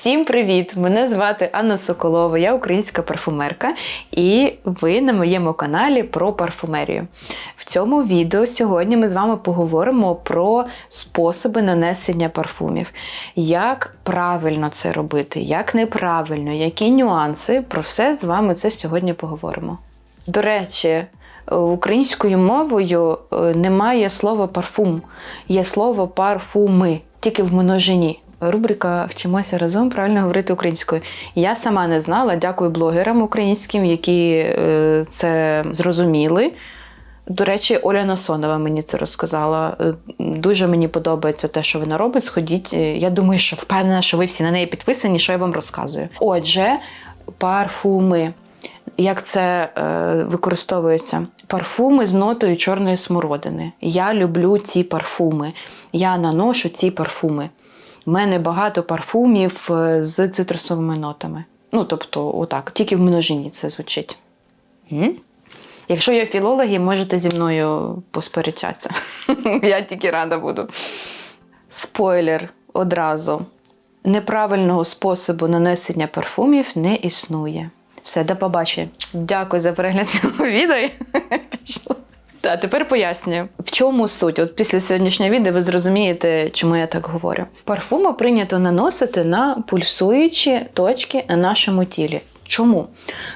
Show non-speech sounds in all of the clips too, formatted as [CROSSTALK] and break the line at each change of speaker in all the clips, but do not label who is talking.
Всім привіт! Мене звати Анна Соколова, я українська парфумерка, і ви на моєму каналі про парфумерію. В цьому відео сьогодні ми з вами поговоримо про способи нанесення парфумів, як правильно це робити, як неправильно, які нюанси. Про все з вами це сьогодні поговоримо. До речі, українською мовою е, немає слова парфум, є слово парфуми, тільки в множині. Рубрика Вчимося разом правильно говорити українською. Я сама не знала, дякую блогерам українським, які е, це зрозуміли. До речі, Оля Насонова мені це розказала. Е, Дуже мені подобається те, що вона робить. Сходіть. Е, Я думаю, що впевнена, що ви всі на неї підписані, що я вам розказую. Отже, парфуми. Як це е, використовується? Парфуми з нотою чорної смородини. Я люблю ці парфуми. Я наношу ці парфуми. У мене багато парфумів е, з цитрусовими нотами. Ну, тобто, отак, тільки в множині це звучить. М? Якщо є філологи, можете зі мною посперечатися. [LAUGHS] Я тільки рада буду. Спойлер одразу. Неправильного способу нанесення парфумів не існує. Все, до побачення. Дякую за перегляд цього [LAUGHS] відео. Та тепер пояснюю, в чому суть. От після сьогоднішнього відео ви зрозумієте, чому я так говорю. Парфуми прийнято наносити на пульсуючі точки на нашому тілі. Чому?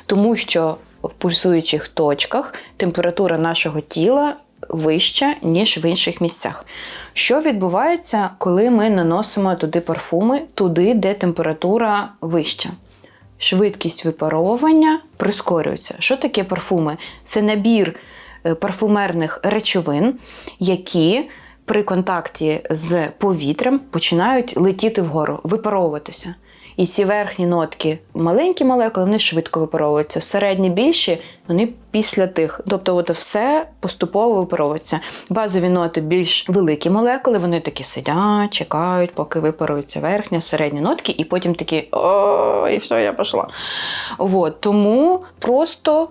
Тому що в пульсуючих точках температура нашого тіла вища, ніж в інших місцях. Що відбувається, коли ми наносимо туди парфуми, туди, де температура вища? Швидкість випаровування прискорюється. Що таке парфуми? Це набір парфумерних речовин, які при контакті з повітрям починають летіти вгору, випаровуватися. І ці верхні нотки маленькі молекули, вони швидко випаровуються. Середні більші, вони після тих. Тобто, от все поступово випаровується. Базові ноти більш великі молекули, вони такі сидять, чекають, поки випарується верхня, середні нотки, і потім такі о, і все, я пішла. От, тому просто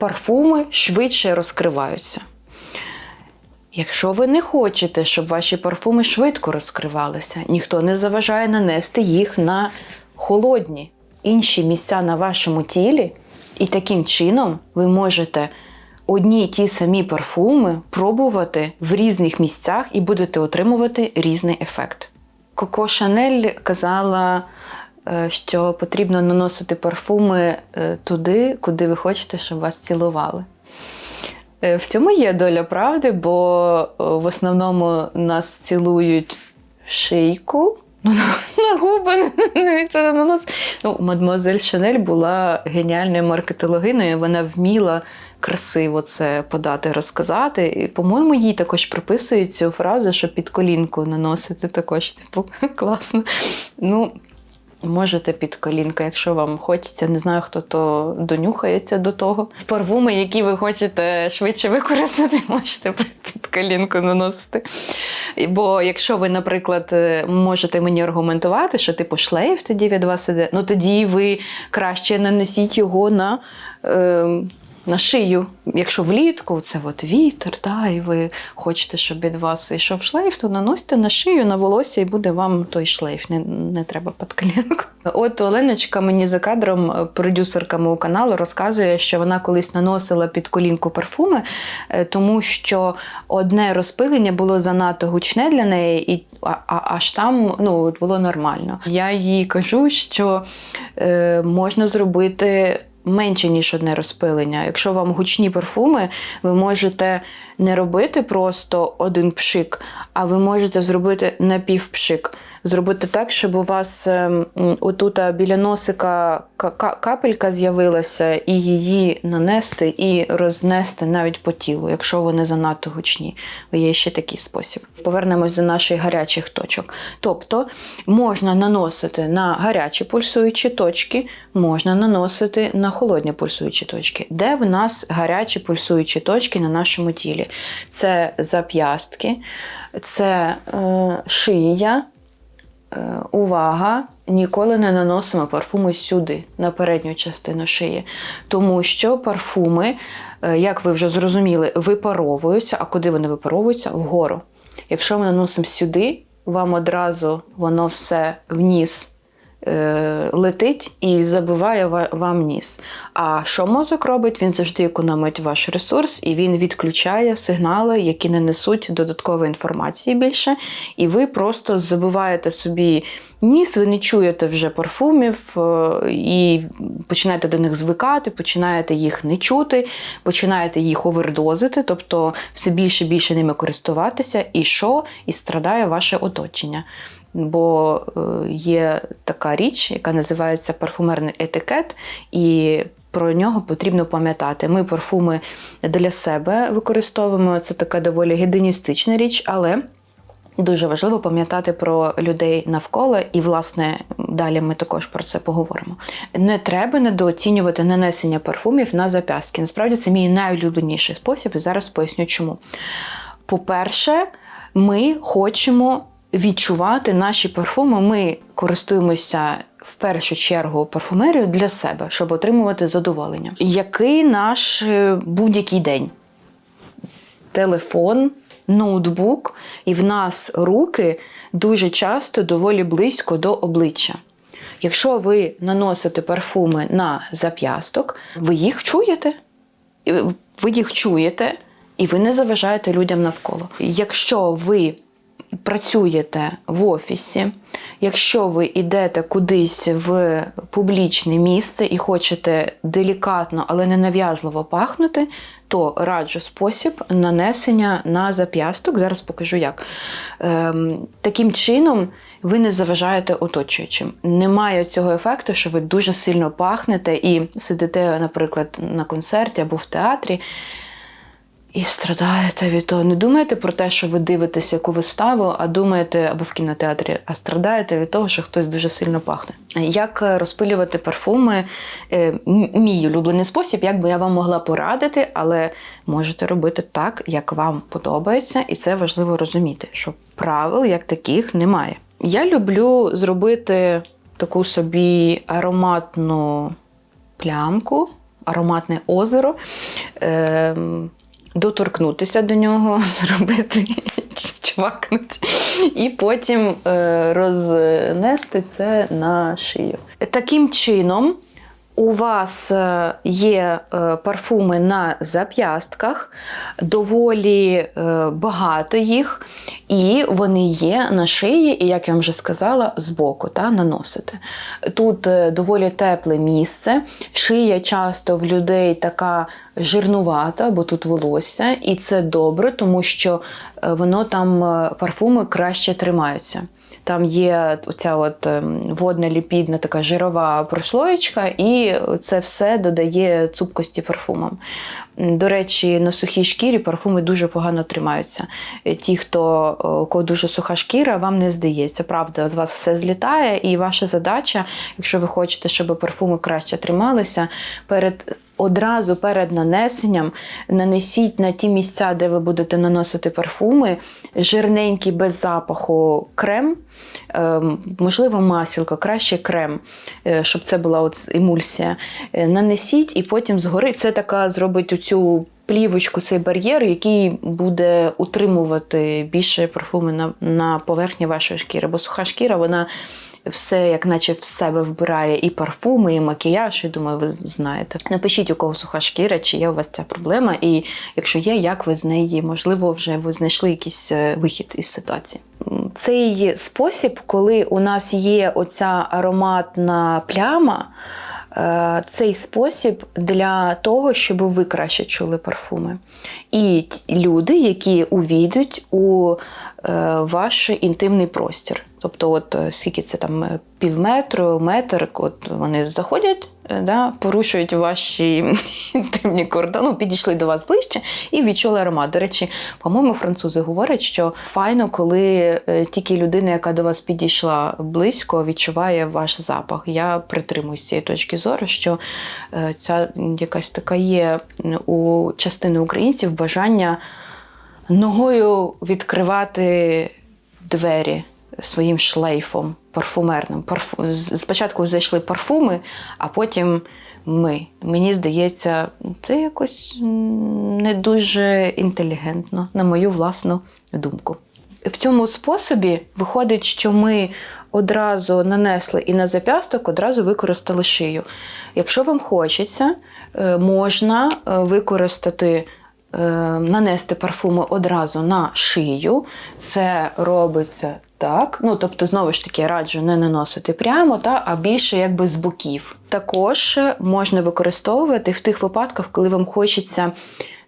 парфуми швидше розкриваються. Якщо ви не хочете, щоб ваші парфуми швидко розкривалися, ніхто не заважає нанести їх на холодні інші місця на вашому тілі, і таким чином ви можете одні й ті самі парфуми пробувати в різних місцях і будете отримувати різний ефект. Коко Шанель казала, що потрібно наносити парфуми е, туди, куди ви хочете, щоб вас цілували. Е, В цьому є доля правди, бо е, в основному нас цілують шийку. [LAUGHS] Ну, на, губи [LAUGHS] ну, як це на нос. Ну, мадемуазель Шанель була геніальною маркетологиною, вона вміла красиво це подати, розказати. І, по-моєму, їй також приписують цю фразу, що під колінку наносити також, типу, [LAUGHS] класно. Ну, Можете під колінка, якщо вам хочеться, не знаю, хто то донюхається до того. Парфуми, які ви хочете швидше використати, [LAUGHS] можете під колінку наносити. Бо якщо ви, наприклад, е, можете мені аргументувати, що типу шлейф тоді від вас іде, ну тоді ви краще нанесіть його на. Е, на шию, якщо влітку це от вітер, та, і ви хочете, щоб від вас йшов шлейф, то наносите на шию, на волосся, і буде вам той шлейф. Не, не треба під колінку. От Оленочка мені за кадром, е, продюсерка мого каналу, розказує, що вона колись наносила під колінку парфуми, е, тому що одне розпилення було занадто гучне для неї, і а, а, аж там ну, було нормально. Я їй кажу, що е, можна зробити менше, ніж одне розпилення. Якщо вам гучні парфуми, ви можете не робити просто один пшик, а ви можете зробити напівпшик. Зробити так, щоб у вас ем, отут біля носика ка- ка- капелька з'явилася, і її нанести і рознести навіть по тілу, якщо вони занадто гучні. Є ще такий спосіб. Повернемось до наших гарячих точок. Тобто можна наносити на гарячі пульсуючі точки, можна наносити на холодні пульсуючі точки. Де в нас гарячі пульсуючі точки на нашому тілі? Це зап'ястки, це е, шия. Е, увага, ніколи не наносимо парфуми сюди, на передню частину шиї. Тому що парфуми, е, як ви вже зрозуміли, випаровуються. А куди вони випаровуються? Вгору. Якщо ми наносимо сюди, вам одразу воно все в ніс е, летить і забиває вам ніс. А що мозок робить? Він завжди економить ваш ресурс і він відключає сигнали, які не несуть додаткової інформації більше. І ви просто забиваєте собі ніс, ви не чуєте вже парфумів е, і починаєте до них звикати, починаєте їх не чути, починаєте їх овердозити, тобто все більше і більше ними користуватися. І що? І страдає ваше оточення. Бо е, є така річ, яка називається парфумерний етикет, і про нього потрібно пам'ятати. Ми парфуми для себе використовуємо. Це така доволі гедоністична річ, але дуже важливо пам'ятати про людей навколо, і, власне, далі ми також про це поговоримо. Не треба недооцінювати нанесення парфумів на зап'ястки. Насправді це мій найулюбленіший спосіб, і зараз поясню чому. По-перше, ми хочемо відчувати наші парфуми. Ми користуємося в першу чергу парфумерією для себе, щоб отримувати задоволення. Який наш е, будь-який день? Телефон, ноутбук, і в нас руки дуже часто доволі близько до обличчя. Якщо ви наносите парфуми на зап'ясток, ви їх чуєте. Ви їх чуєте, і ви не заважаєте людям навколо. Якщо ви працюєте в офісі, якщо ви йдете кудись в публічне місце і хочете делікатно, але не нав'язливо пахнути, то раджу спосіб нанесення на зап'ясток. Зараз покажу як. Ем, таким чином ви не заважаєте оточуючим. Немає цього ефекту, що ви дуже сильно пахнете і сидите, наприклад, на концерті або в театрі. І страдаєте від того. Не думаєте про те, що ви дивитесь яку виставу, а думаєте або в кінотеатрі, а страдаєте від того, що хтось дуже сильно пахне. Як розпилювати парфуми? Е, Мій улюблений спосіб, як би я вам могла порадити, але можете робити так, як вам подобається, і це важливо розуміти, що правил як таких немає. Я люблю зробити таку собі ароматну плямку, ароматне озеро. Ем, доторкнутися до нього, [LAUGHS] зробити чвакнути, і потім е, рознести це на шию. Таким чином, у вас е, є е, парфуми на зап'ястках, доволі е, багато їх, і вони є на шиї, і, як я вам вже сказала, збоку та, наносите. Тут доволі тепле місце, шия часто в людей така жирнувата, бо тут волосся, і це добре, тому що воно там парфуми краще тримаються. Там є оця от ем, водна ліпідна така жирова прослоєчка, і це все додає цупкості парфумам. До речі, на сухій шкірі парфуми дуже погано тримаються. Е, Ті, хто у кого дуже суха шкіра, вам не здається. Правда, з вас все злітає, і ваша задача, якщо ви хочете, щоб парфуми краще трималися, перед одразу перед нанесенням нанесіть на ті місця, де ви будете наносити парфуми, жирненький без запаху крем, ем, можливо, масілка, краще крем, е, щоб це була от емульсія. Е, Нанесіть і потім згори це така зробить оцю. Плівочку, цей бар'єр, який буде утримувати більше парфуми на, на поверхні вашої шкіри. Бо суха шкіра, вона все, як наче в себе вбирає і парфуми, і макіяж. Я думаю, ви знаєте. Напишіть, у кого суха шкіра, чи є у вас ця проблема, і якщо є, як ви з неї, можливо, вже ви знайшли якийсь е, вихід із ситуації. Цей спосіб, коли у нас є оця ароматна пляма. е, Цей спосіб для того, щоб ви краще чули парфуми. І люди, які увійдуть у е, ваш інтимний простір. Тобто, от е, скільки це там е, півметру, метр, от вони заходять, е, да, порушують ваші [LAUGHS] інтимні кордони, ну, підійшли до вас ближче і відчули аромат. До речі, по-моєму, французи говорять, що файно, коли тільки людина, яка до вас підійшла близько, відчуває ваш запах. Я притримуюсь цієї точки зору, що ця якась така є у частини українців бажання ногою відкривати двері своїм шлейфом парфумерним. Парфу... Спочатку зайшли парфуми, а потім ми. Мені здається, це якось не дуже інтелігентно, на мою власну думку. В цьому способі виходить, що ми одразу нанесли і на зап'ясток, одразу використали шию. Якщо вам хочеться, е, можна е, використати. Е, Нанести парфуми одразу на шию. Це робиться так. Ну, тобто, знову ж таки, раджу не наносити прямо, та, а більше якби з боків. Також можна використовувати в тих випадках, коли вам хочеться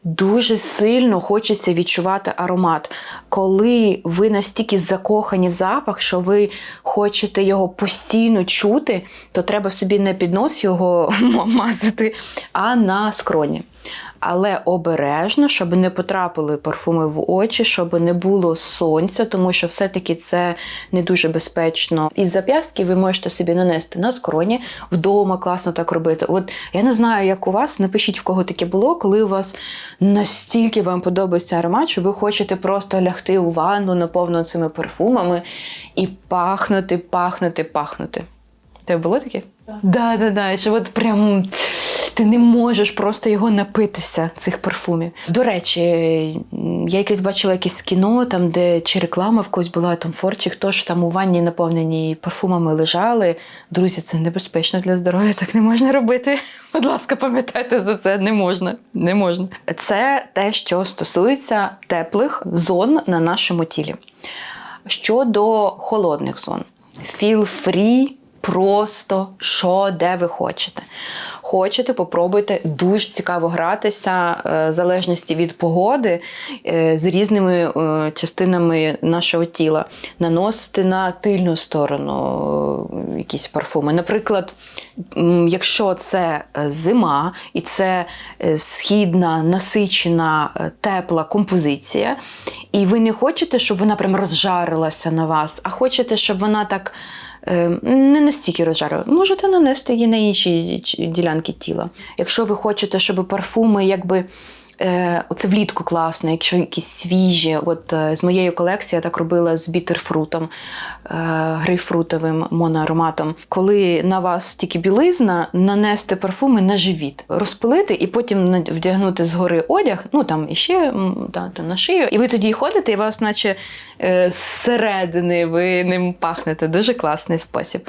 дуже сильно хочеться відчувати аромат. Коли ви настільки закохані в запах, що ви хочете його постійно чути, то треба собі не під нос його [LAUGHS] мазати, а на скроні. Але обережно, щоб не потрапили парфуми в очі, щоб не було сонця, тому що все-таки це не дуже безпечно. Із зап'ястків ви можете собі нанести на скроні, вдома класно так робити. От я не знаю, як у вас, напишіть, в кого таке було, коли у вас настільки вам подобається аромат, що ви хочете просто лягти у ванну наповну цими парфумами і пахнути, пахнути, пахнути. Це було таке? Так, да, да, да. Що от прям ти не можеш просто його напитися, цих парфумів. До речі, я якесь бачила якесь кіно, там, де чи реклама в когось була там Форд, чи хто ж там у ванні наповнені парфумами лежали. Друзі, це небезпечно для здоров'я, так не можна робити. [LAUGHS] Будь ласка, пам'ятайте за це, не можна. Не можна. Це те, що стосується теплих зон на нашому тілі. Щодо холодних зон, feel free просто що, де ви хочете. Хочете, попробуйте дуже цікаво гратися е, в залежності від погоди е, з різними е, частинами нашого тіла, наносити на тильну сторону якісь парфуми. Наприклад, якщо це зима і це східна, насичена, тепла композиція, і ви не хочете, щоб вона прям розжарилася на вас, а хочете, щоб вона так. Е, Не настільки розжарила. Можете нанести її на інші ділянки тіла. Якщо ви хочете, щоб парфуми якби. Е, влітку класно, якщо якісь свіжі. От е, з моєї колекції я так робила з бітерфрутом, е, грейпфрутовим моноароматом. Коли на вас тільки білизна, нанести парфуми на живіт, розпилити і потім вдягнути згори одяг, ну там іще да, та, на шию. І ви тоді ходите, і вас, наче е, зсередини, ви ним пахнете. Дуже класний спосіб.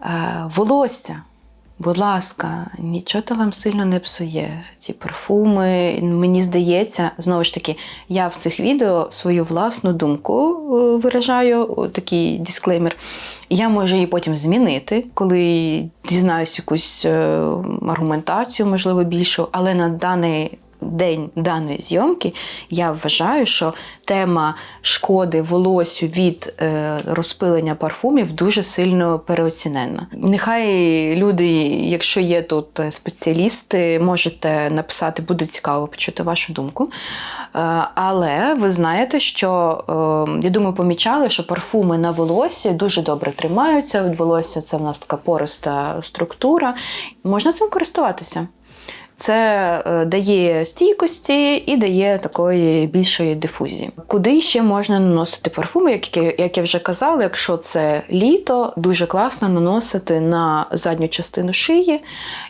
Е, волосся. Будь ласка, нічого вам сильно не псує. Ці парфуми, мені здається, знову ж таки, я в цих відео свою власну думку е, виражаю, такий дисклеймер. Я можу її потім змінити, коли дізнаюсь якусь е, аргументацію, можливо, більшу, але на даний день даної зйомки я вважаю, що тема шкоди волосю від е, розпилення парфумів дуже сильно переоцінена. Нехай люди, якщо є тут спеціалісти, можете написати, буде цікаво почути вашу думку. Е, але ви знаєте, що е, я думаю, помічали, що парфуми на волосі дуже добре тримаються. Волосся це в нас така пориста структура. Можна цим користуватися. Це е, дає стійкості і дає такої більшої дифузії. Куди ще можна наносити парфуми, як, я- вже казала, якщо це літо, дуже класно наносити на задню частину шиї,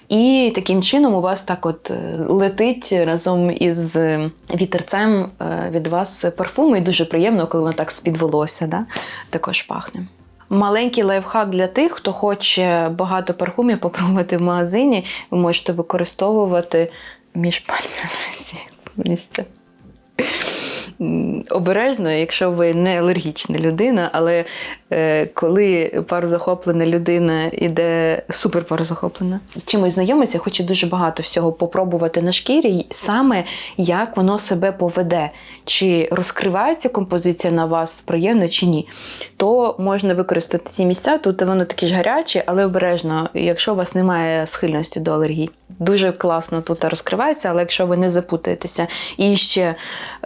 і таким чином у вас так от е, летить разом із е, вітерцем від вас парфуми, і дуже приємно, коли воно так з-під волосся да? також пахне. Маленький лайфхак для тих, хто хоче багато парфумів попробувати в магазині, ви можете використовувати між пальцями місце. Обережно, якщо ви не алергічна людина, але е, коли парозахоплена людина іде супер парозахоплена, з чимось знайомиться, хоче дуже багато всього попробувати на шкірі, саме як воно себе поведе, чи розкривається композиція на вас приємно чи ні, то можна використати ці місця. Тут воно такі ж гарячі, але обережно, якщо у вас немає схильності до алергії. Дуже класно тут розкривається, але якщо ви не запутаєтеся. І ще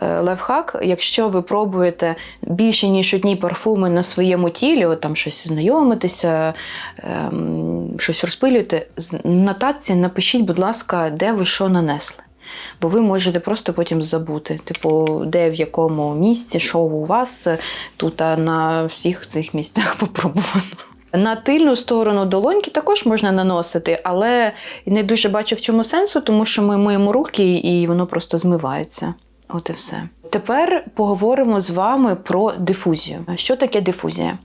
е, лайфхак, якщо ви пробуєте більше ніж одні парфуми на своєму тілі, от там щось знайомитися, ем, щось розпилюєте, з нотації напишіть, будь ласка, де ви що нанесли. Бо ви можете просто потім забути, типу, де в якому місці, що у вас тут а на всіх цих місцях [LAUGHS] попробувано. На тильну сторону долоньки також можна наносити, але не дуже бачу в чому сенсу, тому що ми миємо руки і воно просто змивається. От і все. Тепер поговоримо з вами про дифузію. Що таке дифузія?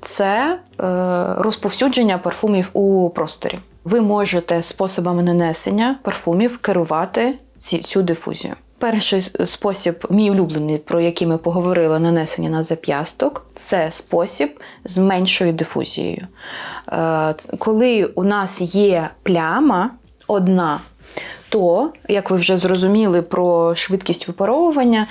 Це е, розповсюдження парфумів у просторі. Ви можете способами нанесення парфумів керувати цю дифузію. Перший спосіб, мій улюблений, про який ми поговорили, нанесення на зап'ясток, це спосіб з меншою дифузією. Е, Коли у нас є пляма одна, то, як ви вже зрозуміли про швидкість випаровування,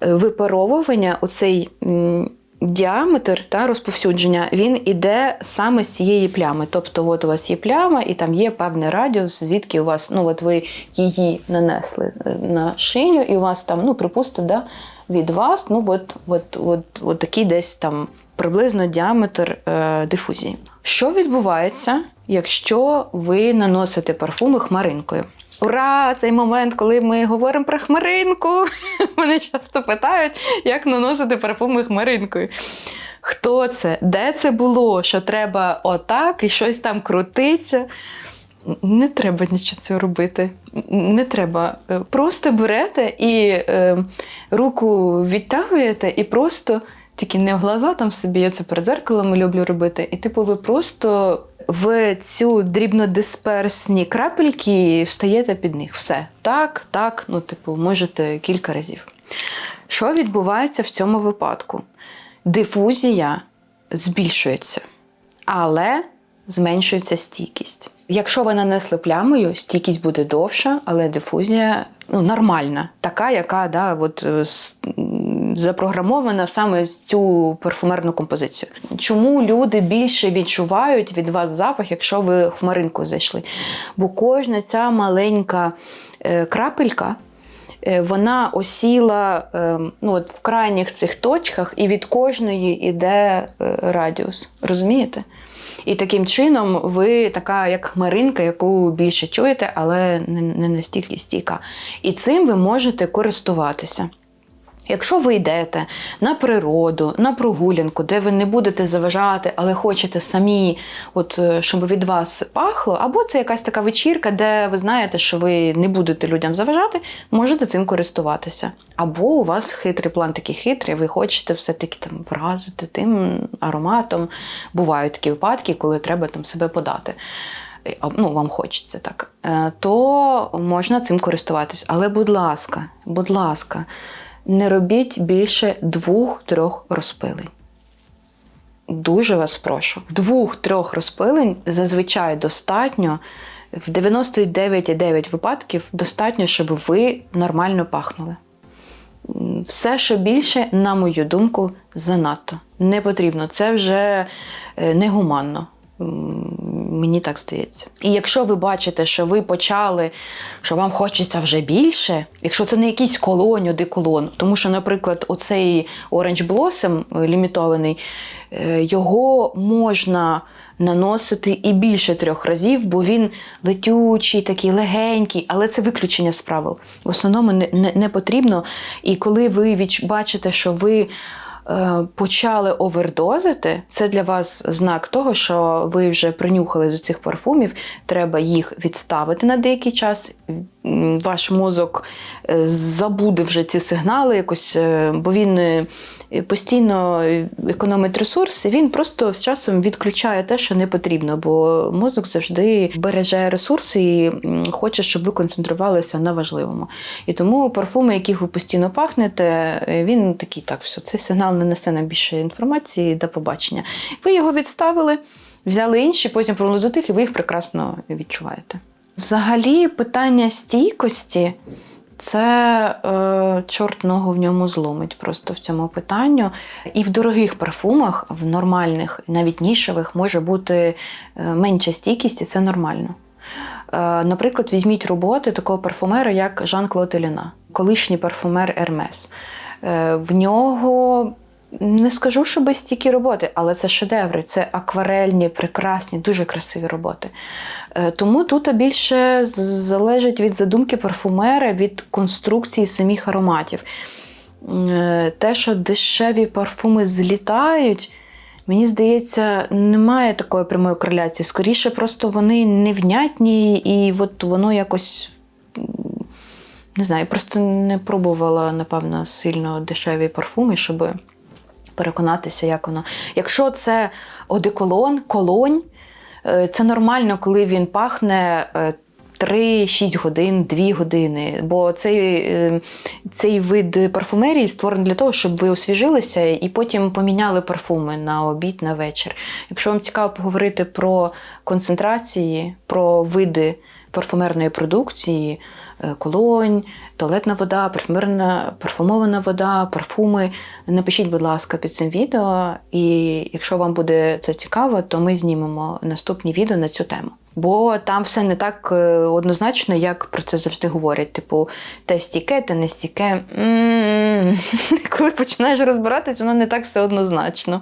е, випаровування, оцей м, діаметр та розповсюдження, він іде саме з цієї плями. Тобто, от у вас є пляма, і там є певний радіус, звідки у вас, ну от ви її нанесли е, на шию, і у вас там, ну, припустимо, да, від вас, ну, от, от, от, от такий десь там приблизно діаметр е, дифузії. Що відбувається, якщо ви наносите парфуми хмаринкою? Ура! Цей момент, коли ми говоримо про хмаринку. [LAUGHS] Мене часто питають, як наносити парфуми хмаринкою. Хто це? Де це було? Що треба отак і щось там крутиться? Не треба нічого цього робити. Не треба. Е, Просто берете і е, руку відтягуєте, і просто тільки не в глаза там собі, я це перед зеркалом люблю робити. І типу, ви просто в цю дрібнодисперсні крапельки встаєте під них. Все. Так, так, ну, типу, можете кілька разів. Що відбувається в цьому випадку? Дифузія збільшується, але зменшується стійкість. Якщо ви нанесли плямою, стійкість буде довша, але дифузія ну, нормальна, така, яка да, от, е, запрограмована саме цю парфумерну композицію. Чому люди більше відчувають від вас запах, якщо ви хмаринку зайшли? Бо кожна ця маленька е, крапелька. Е, Вона осіла е, ну, от в крайніх цих точках, і від кожної йде е, радіус. Розумієте? І таким чином ви така, як хмаринка, яку більше чуєте, але не, настільки стійка. І цим ви можете користуватися. Якщо ви йдете на природу, на прогулянку, де ви не будете заважати, але хочете самі, от, е, щоб від вас пахло, або це якась така вечірка, де ви знаєте, що ви не будете людям заважати, можете цим користуватися. Або у вас хитрий план такий хитрий, ви хочете все-таки там вразити тим ароматом. Бувають такі випадки, коли треба там себе подати. Е, Ну, вам хочеться так, Е, то можна цим користуватись. Але, будь ласка, будь ласка, не робіть більше двох-трьох розпилень. Дуже вас прошу. Двох-трьох розпилень зазвичай достатньо. В 99,9 випадків достатньо, щоб ви нормально пахнули. Все, що більше, на мою думку, занадто. Не потрібно. Це вже е, негуманно. Мені так здається. І якщо ви бачите, що ви почали, що вам хочеться вже більше, якщо це не якийсь колонь, одеколон, тому що, наприклад, оцей Orange Blossom е, лімітований, е, його можна наносити і більше трьох разів, бо він летючий, такий легенький, але це виключення з правил. В основному не, не, не потрібно. І коли ви бачите, що ви почали овердозити, це для вас знак того, що ви вже принюхали до цих парфумів, треба їх відставити на деякий час. Ваш мозок е, забуде вже ці сигнали, якось, е, бо він е, постійно економить ресурси, він просто з часом відключає те, що не потрібно, бо мозок завжди береже ресурси і хоче, щоб ви концентрувалися на важливому. І тому парфуми, яких ви постійно пахнете, він такий, так, все, цей сигнал не несе нам більше інформації до побачення. Ви його відставили, взяли інші, потім повернули тих, і ви їх прекрасно відчуваєте. Взагалі, питання стійкості це е, чорт ногу в ньому зломить просто в цьому питанню. І в дорогих парфумах, в нормальних, навіть нішевих, може бути е, менша стійкість, і це нормально. Е, Наприклад, візьміть роботи такого парфумера, як Жан-Клод Еліна, колишній парфумер Ермес. Е, В нього не скажу, що без стільки роботи, але це шедеври, це акварельні, прекрасні, дуже красиві роботи. Е, Тому тут більше залежить від задумки парфумера, від конструкції самих ароматів. Е, Те, що дешеві парфуми злітають, мені здається, немає такої прямої кореляції. Скоріше, просто вони невнятні, і от воно якось Не знаю, просто не пробувала, напевно, сильно дешеві парфуми, щоб переконатися, як воно. Якщо це одеколон, колонь, е, це нормально, коли він пахне. е, 3-6 годин, 2 години. Бо цей, е, цей вид парфумерії створений для того, щоб ви освіжилися і потім поміняли парфуми на обід, на вечір. Якщо вам цікаво поговорити про концентрації, про види парфумерної продукції, е, колонь, туалетна вода, парфумерна, парфумована вода, парфуми. Напишіть, будь ласка, під цим відео. І якщо вам буде це цікаво, то ми знімемо наступні відео на цю тему. Бо там все не так е, однозначно, як про це завжди говорять. Типу, те стіке, те не стіке. [LAUGHS] Коли починаєш розбиратись, воно не так все однозначно.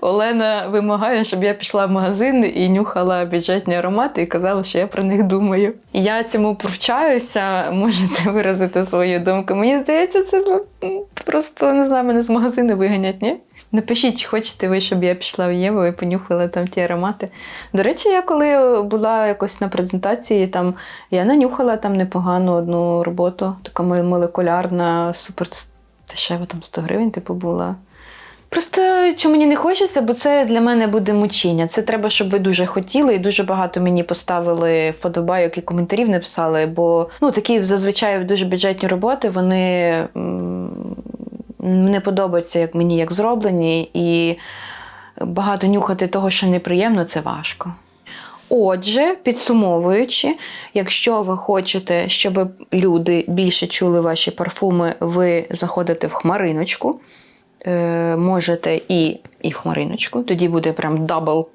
Олена вимагає, щоб я пішла в магазин і нюхала бюджетні аромати і казала, що я про них думаю. Я цьому провчаюся, можете виразити свої думки. Мені здається, це просто не знаю, мене з магазину виганять, ні? Напишіть, чи хочете ви, щоб я пішла в Єву і понюхала там ті аромати. До речі, я коли була якось на презентації, там я нанюхала там непогану одну роботу, така молекулярна, супер дешева, там 100 гривень, типу, була. Просто що мені не хочеться, бо це для мене буде мучіння. Це треба, щоб ви дуже хотіли, і дуже багато мені поставили вподобайок і коментарів написали. Бо ну такі зазвичай дуже бюджетні роботи, вони не подобаються як мені як зроблені, і багато нюхати того, що неприємно, це важко. Отже, підсумовуючи, якщо ви хочете, щоб люди більше чули ваші парфуми, ви заходите в хмариночку. Е, можете і, і хмариночку, тоді буде прям дабл,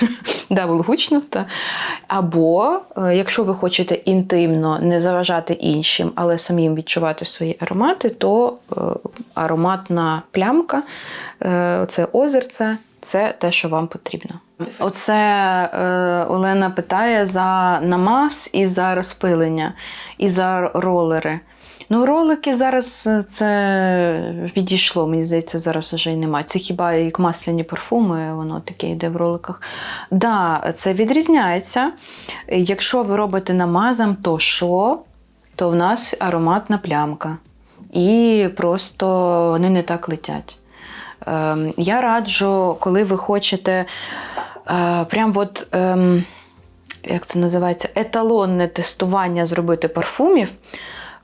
[LAUGHS] дабл гучно. Та. Або, е, якщо ви хочете інтимно не заважати іншим, але самим відчувати свої аромати, то е, ароматна плямка, е, це озерце, це те, що вам потрібно. Оце е, Олена питає за намаз і за розпилення, і за ролери. Ну, ролики зараз е, це відійшло, мені здається, зараз вже й немає. Це хіба як масляні парфуми, воно таке йде в роликах. Да, це відрізняється. Якщо ви робите намазом, то що? То в нас ароматна плямка. І просто вони не так летять. Ем, я раджу, коли ви хочете е, прям от. Ем, як це називається, еталонне тестування зробити парфумів,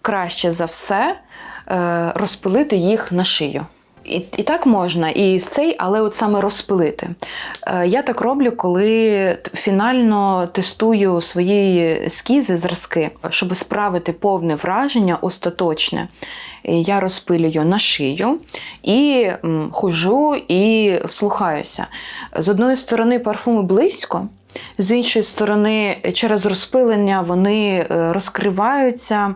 краще за все е, розпилити їх на шию. І, і так можна, і з цей, але от саме розпилити. Е, я так роблю, коли фінально тестую свої ескізи, зразки, щоб справити повне враження, остаточне. Я розпилюю на шию і ходжу і вслухаюся. З одної сторони, парфуми близько, з іншої сторони, через розпилення вони е, розкриваються.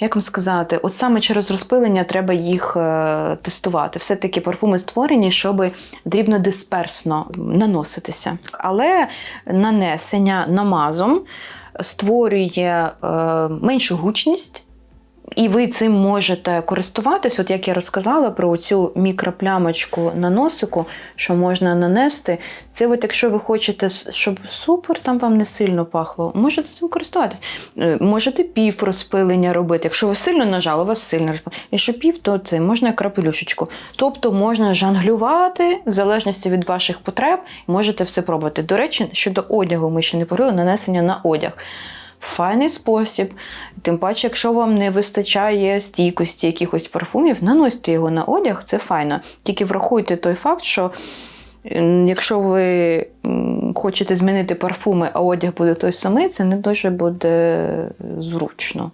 Як вам сказати, от саме через розпилення треба їх е, тестувати. Все-таки парфуми створені, щоб дрібнодисперсно наноситися. Але нанесення намазом створює е, меншу гучність. І ви цим можете користуватись, от як я розказала про цю мікроплямочку на носику, що можна нанести. Це от якщо ви хочете, щоб супер там вам не сильно пахло, можете цим користуватись. Е, Можете пів розпилення робити. Якщо ви сильно нажали, у вас сильно розпилення. Якщо пів, то це можна крапелюшечку. Тобто можна жонглювати в залежності від ваших потреб, можете все пробувати. До речі, щодо одягу, ми ще не говорили, нанесення на одяг. Файний спосіб. Тим паче, якщо вам не вистачає стійкості якихось парфумів, наносьте його на одяг, це файно. Тільки врахуйте той факт, що якщо ви хочете змінити парфуми, а одяг буде той самий, це не дуже буде зручно.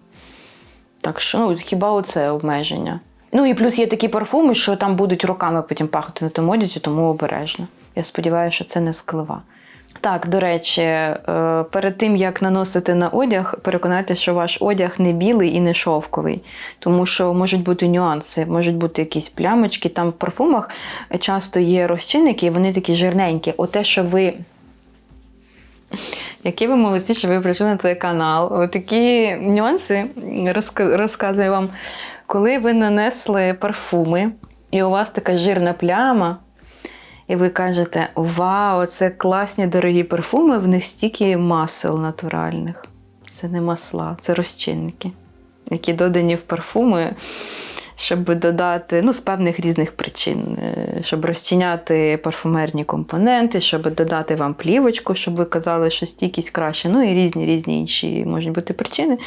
Так що, ну, хіба оце обмеження. Ну і плюс є такі парфуми, що там будуть роками потім пахнути на тому одязі, тому обережно. Я сподіваюся, що це не склива. Так, до речі, е, перед тим як наносити на одяг, переконайтеся, що ваш одяг не білий і не шовковий, тому що можуть бути нюанси, можуть бути якісь плямочки. Там в парфумах часто є розчинники, і вони такі жирненькі. Оте, що ви. Які ви молодці, що ви прийшли на цей канал. Отакі нюанси розказую вам. Коли ви нанесли парфуми, і у вас така жирна пляма, і ви кажете: Вау, це класні дорогі парфуми, в них стільки масел натуральних. Це не масла, це розчинники. які додані в парфуми, щоб додати ну, з певних різних причин, е, щоб розчиняти парфумерні компоненти, щоб додати вам плівочку, щоб ви казали, що стійкість краще, ну і різні різні інші можуть бути причини.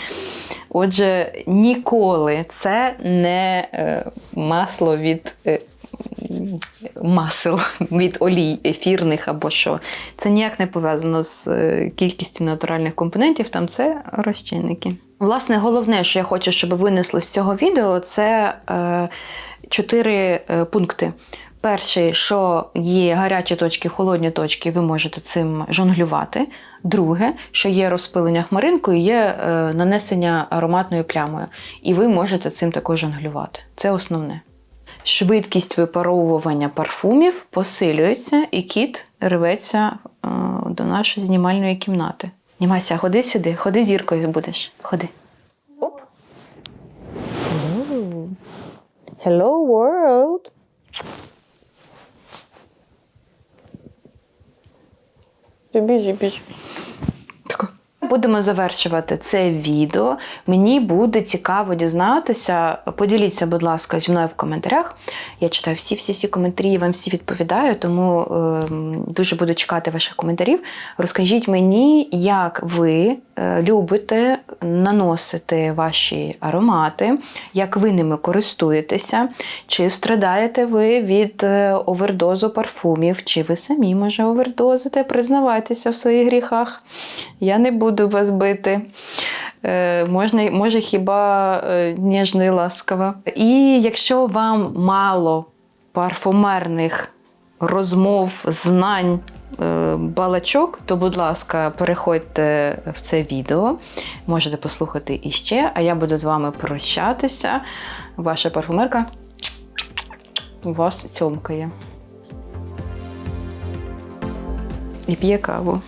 Отже, ніколи це не е, масло від. Масел від олій ефірних або що. Це ніяк не пов'язано з е, кількістю натуральних компонентів, там це розчинники. Власне, головне, що я хочу, щоб винесли з цього відео, це е, чотири е, пункти. Перший, що є гарячі точки, холодні точки, ви можете цим жонглювати. Друге, що є розпилення хмаринкою, є нанесення ароматною плямою. І ви можете цим також жонглювати. Це основне. Швидкість випаровування парфумів посилюється, і кіт рветься е, до нашої знімальної кімнати. Німася, ходи сюди, ходи зіркою будеш. Ходи. Оп. Hello world. Біжи, біжи. Будемо завершувати це відео. Мені буде цікаво дізнатися. Поділіться, будь ласка, зі мною в коментарях. Я читаю всі всі всі коментарі, вам всі відповідаю, тому е, дуже буду чекати ваших коментарів. Розкажіть мені, як ви е, любите наносити ваші аромати, як ви ними користуєтеся, чи страдаєте ви від е, овердозу парфумів, чи ви самі може овердозите, признавайтеся в своїх гріхах. Я не буду вас бити. Е, можна, може, хіба е, ніжно і ласкаво. І якщо вам мало парфумерних розмов, знань, е, балачок, то, будь ласка, переходьте в це відео. Можете послухати іще, а я буду з вами прощатися. Ваша парфумерка вас цьомкає. І п'є каву.